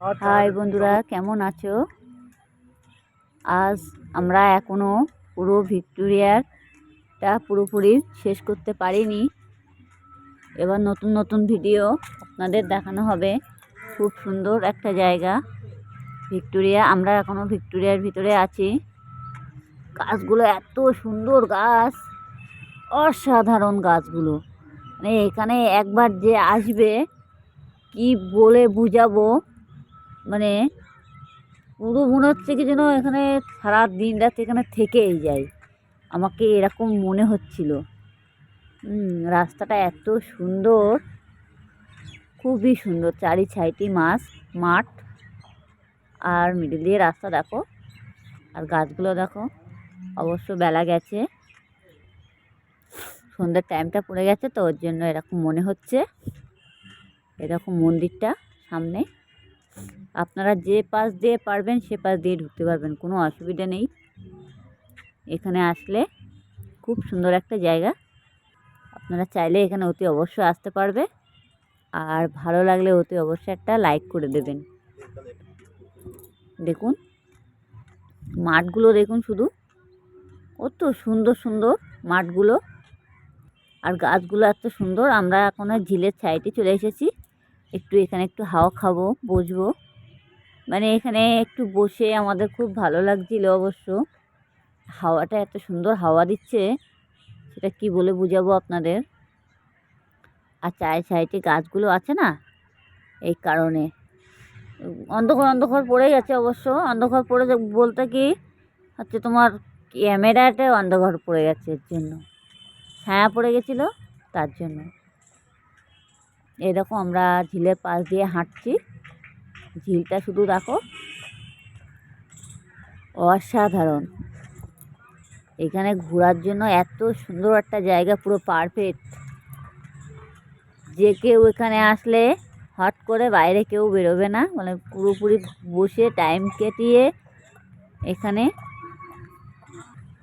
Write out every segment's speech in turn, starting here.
High বন্ধুরা কেমন আছো? আজ আমরা এখনও পুরো ভিক্টোরিয়ারটা পুরোপুরি শেষ করতে পারিনি। এবার নতুন নতুন ভিডিও আপনাদের দেখানো হবে। খুব সুন্দর একটা জায়গা ভিক্টোরিয়া। আমরা এখনও ভিক্টোরিয়ার ভিতরে আছি। গাছগুলো এত সুন্দর গাছ অসাধারণ গাছগুলো। মানে এখানে একবার যে আসবে কি বলে বুঝাবো? মানে পুরো মনে হচ্ছে কি যেন এখানে সারা দিন রাত এখানে থেকেই যাই আমাকে এরকম মনে হচ্ছিল। রাস্তাটা এত সুন্দর। খুবই সুন্দর। চারি সাইডই মাছ, মাঠ আর মিডিল দিয়ে রাস্তা দেখো। আর গাছগুলো দেখো। অবশ্য বেলা গেছে। সন্ধ্যের টাইমটা পড়ে গেছে তো, ওর জন্য এরকম মনে হচ্ছে। এরকম মন্দিরটা সামনে। আপনারা যে পাশ দিয়ে পারবেন, সে পাশ দিয়ে ঢুকতে পারবেন, কোনো অসুবিধা নেই। এখানে আসলে খুব সুন্দর একটা জায়গা। আপনারা চাইলে এখানে অতি অবশ্যই আসতে পারবে। আর ভালো লাগলে অতি অবশ্যই একটা লাইক করে দেবেন। দেখুন, মাঠগুলো দেখুন শুধু। কত সুন্দর সুন্দর মাঠগুলো। আর গাছগুলো এত সুন্দর, আমরা এখন ঝিলের সাইডে চলে এসেছি। একটু এখানে একটু হাওয়া খাব, বসবো। মানে এখানে একটু বসে আমাদের খুব ভালো লাগছিল অবশ্য। হাওয়াটা এত সুন্দর হাওয়া দিচ্ছে, সেটা কি বলে বুঝাবো আপনাদের? আর চায় সাইডে গাছগুলো আছে না? এই কারণে। অন্ধকার অন্ধকার পড়ে গেছে অবশ্য। অন্ধকার পড়ে বলতে কি হচ্ছে তোমার ক্যামেরাতে অন্ধকার পড়ে গেছে এর জন্য। ছায়া পড়ে গেছিল তার জন্য। এরকম আমরা ঝিলের পাশ দিয়ে হাঁটছি। ঝিলটা শুধু দেখো, অসাধারণ। এখানে ঘোরার জন্য এত সুন্দর একটা জায়গা, পুরো পারফেক্ট যে কেউ এখানে আসলে হট করে বাইরে কেউ বেরোবে না মানে পুরোপুরি বসে টাইম কেটিয়ে এখানে।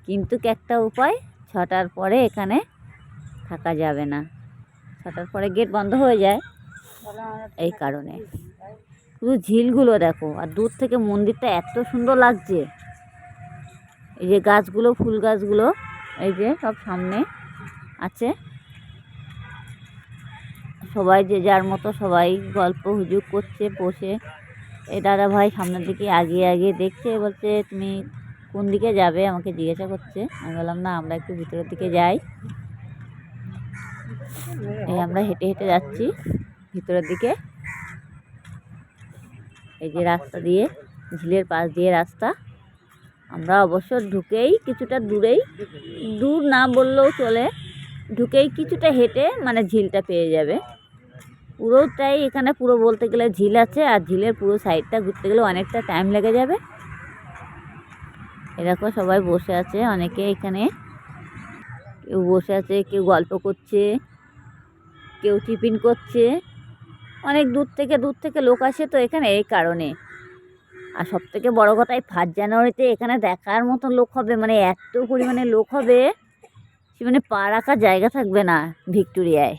কিন্তু একটা উপায়, ছটার পরে এখানে থাকা যাবে না। ছটার পরে গেট বন্ধ হয়ে যায়। এই কারণে। শুধু ঝিলগুলো দেখো, আর দূর থেকে মন্দিরটা এত সুন্দর লাগছে। এই যে গাছগুলো, ফুল গাছগুলো, এই যে সব সামনে আছে। সবাই যে যার মতো সবাই গল্প হুজুগ করছে, বসে। এই দাদা ভাই সামনের দিকে আগিয়ে আগিয়ে দেখছে, বলছে, তুমি কোন দিকে যাবে? আমাকে জিজ্ঞাসা করছে। আমি বললাম, না, আমরা একটু ভিতরের দিকে যাই। এই আমরা হেঁটে হেঁটে যাচ্ছি ভিতরের দিকে। এই যে রাস্তা দিয়ে, ঝিলের পাশ দিয়ে রাস্তা। আমরা অবশ্য ঢুকেই কিছুটা দূরেই, দূর না বললেও চলে, ঢুকেই কিছুটা হেঁটে মানে ঝিলটা পেয়ে যাবে। পুরোটাই এখানে পুরো বলতে গেলে ঝিল আছে, আর ঝিলের পুরো সাইডটা ঘুরতে গেলে অনেকটা টাইম লেগে যাবে। এরকম সবাই বসে আছে, অনেকে এখানে কেউ বসে আছে, কেউ গল্প করছে, কেউ টিফিন করছে। অনেক দূর থেকে দূর থেকে লোক আসে তো এখানে এই কারণে। আর সব থেকে বড়ো কথা, এই ফার্স্ট জানুয়ারিতে এখানে দেখার মতো লোক হবে মানে এত পরিমাণে লোক হবে, সে মানে পা রাখার জায়গা থাকবে না ভিক্টোরিয়ায়।